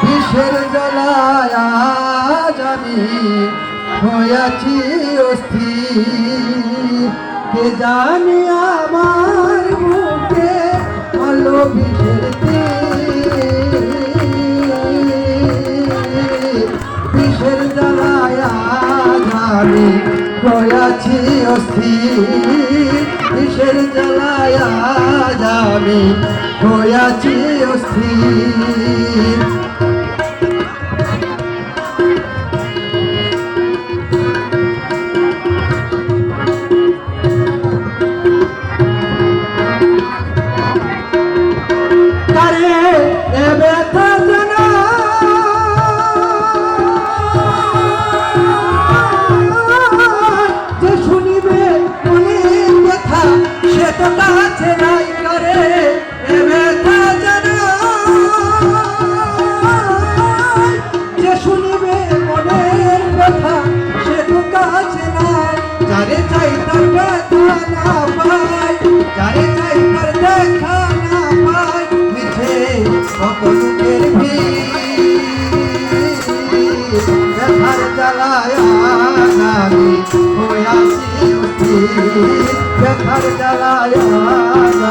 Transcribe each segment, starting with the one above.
বিষের জ্বালায় আজ আমি হয়েছি অস্থির কে জানি আমার বুকে আলো বিষের বিষের জ্বালায় আজ আমি হয়েছি অস্থির নাই করে, এ ব্যথা জানা যে শুনিবে মনের ব্যথা সে তো কাছে নাই। যারে চাই তার ব্যথা না পাই যারে চাই তার দেখা না পাই মিছে কত লোকের ভিড়। ব্যথার জ্বালায় ব্যথার জ্বালায়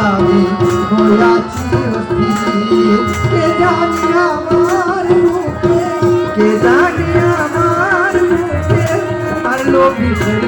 আমি হইয়াছি অস্থির কে জানি আমার কে জানি আমার আর লোভিসের